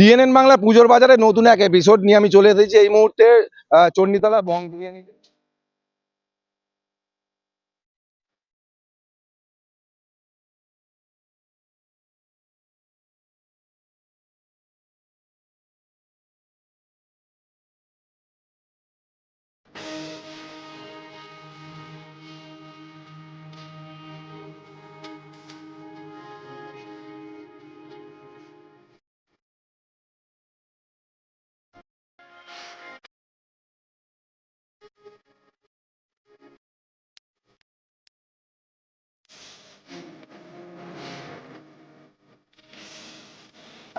DNN Bangla পুজোর বাজারে নতুন এক এপিসোড নিয়ে আমি চলে এসেছি। এই মুহূর্তে চণ্ডীতলা বং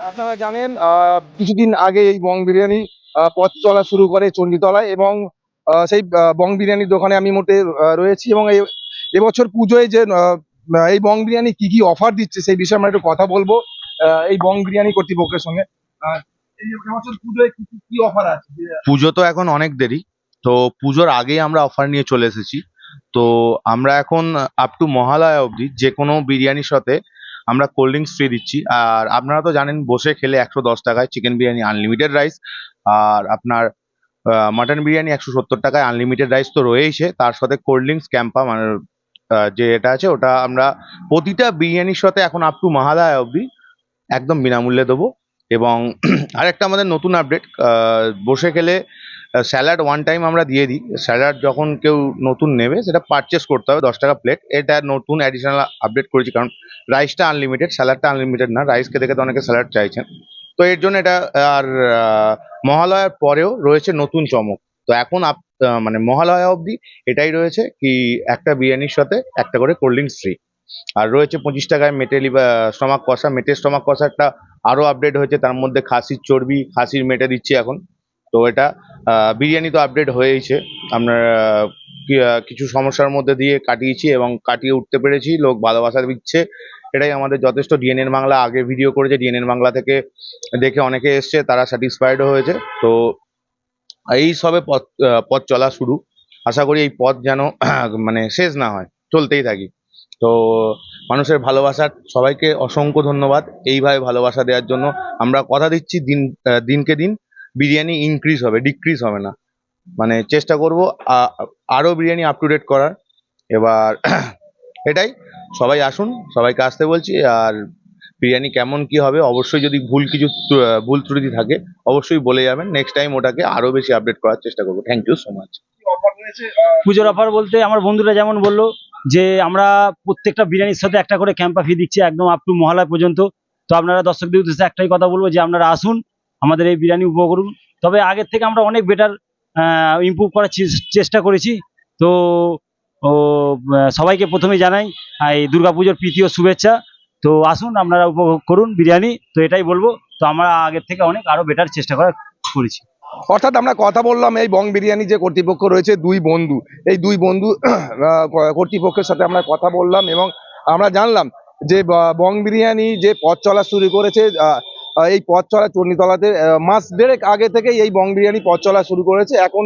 আপনারা জানেন কিছুদিন আগে এই বং বিরিয়ানি পথ চলা শুরু করে চণ্ডীতলায় এবং সেই বং বিরিয়ানির দোকানে আমি মোটে রয়েছি এবং এবছর পুজোয় যে এই বং বিরিয়ানি কি কি অফার দিচ্ছে সেই বিষয়ে আমরা একটু কথা বলব এই বং বিরিয়ানি কর্তৃপক্ষের সঙ্গে। পুজো তো এখন অনেক দেরি, তো পুজোর আগেই আমরা অফার নিয়ে চলে এসেছি। তো আমরা এখন আপ টু মহালয়া অবধি যে কোনো বিরিয়ানির সাথে আমরা কোল্ড ড্রিঙ্কস ফ্রি দিচ্ছি। আর আপনারা তো জানেন, বসে খেলে একশো দশ টাকায় চিকেন বিরিয়ানি আনলিমিটেড রাইস আর আপনার মাটন বিরিয়ানি একশো সত্তর টাকায় আনলিমিটেড রাইস তো রয়েইছে। তার সাথে কোল্ড ড্রিঙ্কস ক্যাম্পা মানে যে এটা আছে, ওটা আমরা প্রতিটা বিরিয়ানির সাথে এখন আপ টু মহালয়া অবধি একদম বিনামূল্যে দেবো। এবং আরেকটা আমাদের নতুন আপডেট বসে খেলে স্যালাড ওয়ান টাইম আমরা দিয়ে দিই। স্যালাড যখন কেউ নতুন নেবে, সেটা পারচেস করতে হবে, দশ টাকা প্লেট এটা নতুন অ্যাডিশনাল আপডেট করেছি, কারণ রাইসটা আনলিমিটেড স্যালাডটা আনলিমিটেড না। রাইস খেতে খেতে অনেকে স্যালাড চাইছেন। তো এর জন্য এটা, আর মহালয়ার পরেও রয়েছে নতুন চমক। তো এখন আপ- মানে মহালয়া অবধি এটাই রয়েছে কি, একটা বিরিয়ানির সাথে একটা করে কোল্ড ড্রিঙ্কস ফ্রি আর রয়েছে পঁচিশ টাকায় মেটেলি বা স্টমাক কষা। মেটের স্টমাক কষাটা আরও আপডেট হয়েছে, তার মধ্যে খাসির চর্বি, খাসির মেটে দিচ্ছি এখন। তো এটা বিরিয়ানি তো আপডেট হয়েইছে। আপনার কিছু সমস্যার মধ্যে দিয়ে কাটিয়েছি এবং কাটিয়ে উঠতে পেরেছি, লোক ভালোবাসা দিচ্ছে। এটাই আমাদের যথেষ্ট ডিএনএন বাংলা আগে ভিডিও করেছে ডিএনএন বাংলা থেকে দেখে অনেকে এসছে, তারা স্যাটিসফাইডও হয়েছে। তো এই সবে পথ পথ চলা শুরু। আশা করি এই পথ যেন মানে শেষ না হয়, চলতেই থাকি। তো মানুষের ভালোবাসার সবাইকে অসংখ্য ধন্যবাদ। এইভাবে ভালোবাসা দেওয়ার জন্য আমরা কথা দিচ্ছি দিন দিনকে দিন। বিরিয়ানি ইনক্রিজ হবে ডিক্রিজ হবে না। মানে চেষ্টা করব আরও বিরিয়ানি আপ টু ডেট করার। এবার এটাই, সবাই আসুন, সবাইকে আসতে বলছি, আর বিরিয়ানি কেমন কি হবে, অবশ্যই যদি ভুল কিছু ভুল ত্রুটি থাকে, অবশ্যই বলে যাবেন। নেক্সট টাইম ওটাকে আরও বেশি আপডেট করার চেষ্টা করব। থ্যাংক ইউ সো মাচ পুজোর অফার বলতে আমার বন্ধুরা যেমন বলল, যে আমরা প্রত্যেকটা বিরিয়ানির সাথে একটা করে ক্যাম্পা ফি দিচ্ছি, একদম আপ টু মহালয় পর্যন্ত। তো আপনারা দর্শকদের উদ্দেশ্যে একটাই কথা বলব, যে আপনারা আসুন আমাদের এই বিরিয়ানি উপভোগ করুন। তবে আগের থেকে আমরা অনেক বেটার ইমপ্রুভ করার চেষ্টা করেছি। তো সবাইকে প্রথমে জানাই এই দুর্গাপুজোর প্রীতি ও শুভেচ্ছা। তো আসুন, আপনারা উপভোগ করুন বিরিয়ানি। তো এটাই বলব, তো আমরা আগের থেকে অনেক আরও বেটার চেষ্টা করার করেছি। অর্থাৎ আমরা কথা বললাম, এই বং বিরিয়ানি যে কর্তৃপক্ষ রয়েছে, দুই বন্ধু। এই দুই বন্ধু কর্তৃপক্ষের সাথে আমরা কথা বললাম এবং আমরা জানলাম যে ব- বিরিয়ানি যে পথ চলা শুরু করেছে এই পথ চলা চণ্ডীতলাতে আহ, মাস দেড়েক আগে থেকেই এই বং বিরিয়ানি পথ চলা শুরু করেছে। এখন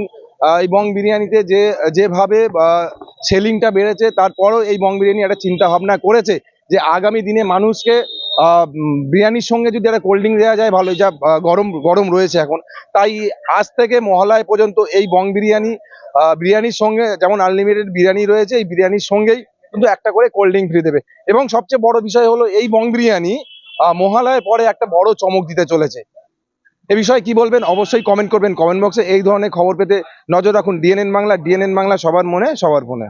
এই বং বিরিয়ানিতে যে যেভাবে সেলিংটা বেড়েছে তারপরও এই বং বিরিয়ানি একটা চিন্তা ভাবনা করেছে যে আগামী দিনে মানুষকে বিরিয়ানির সঙ্গে যদি একটা কোল্ড ড্রিঙ্ক দেওয়া যায় ভালো যা গরম গরম রয়েছে এখন। তাই আজ থেকে মহালয় পর্যন্ত এই বং বিরিয়ানি বিরিয়ানির সঙ্গে যেমন আনলিমিটেড বিরিয়ানি রয়েছে এই বিরিয়ানির সঙ্গেই কিন্তু একটা করে কোল্ড ড্রিঙ্ক ফ্রি দেবে। এবং সবচেয়ে বড় বিষয় হলো এই বং বিরিয়ানি মহালয়ের পরে একটা বড় চমক দিতে চলেছে। এ বিষয়ে কি বলবেন? অবশ্যই কমেন্ট করবেন কমেন্ট বক্সে এই ধরনের খবর পেতে নজর রাখুন। ডিএনএন বাংলা ডিএনএন বাংলা, সবার মনে, সবার ফোনে।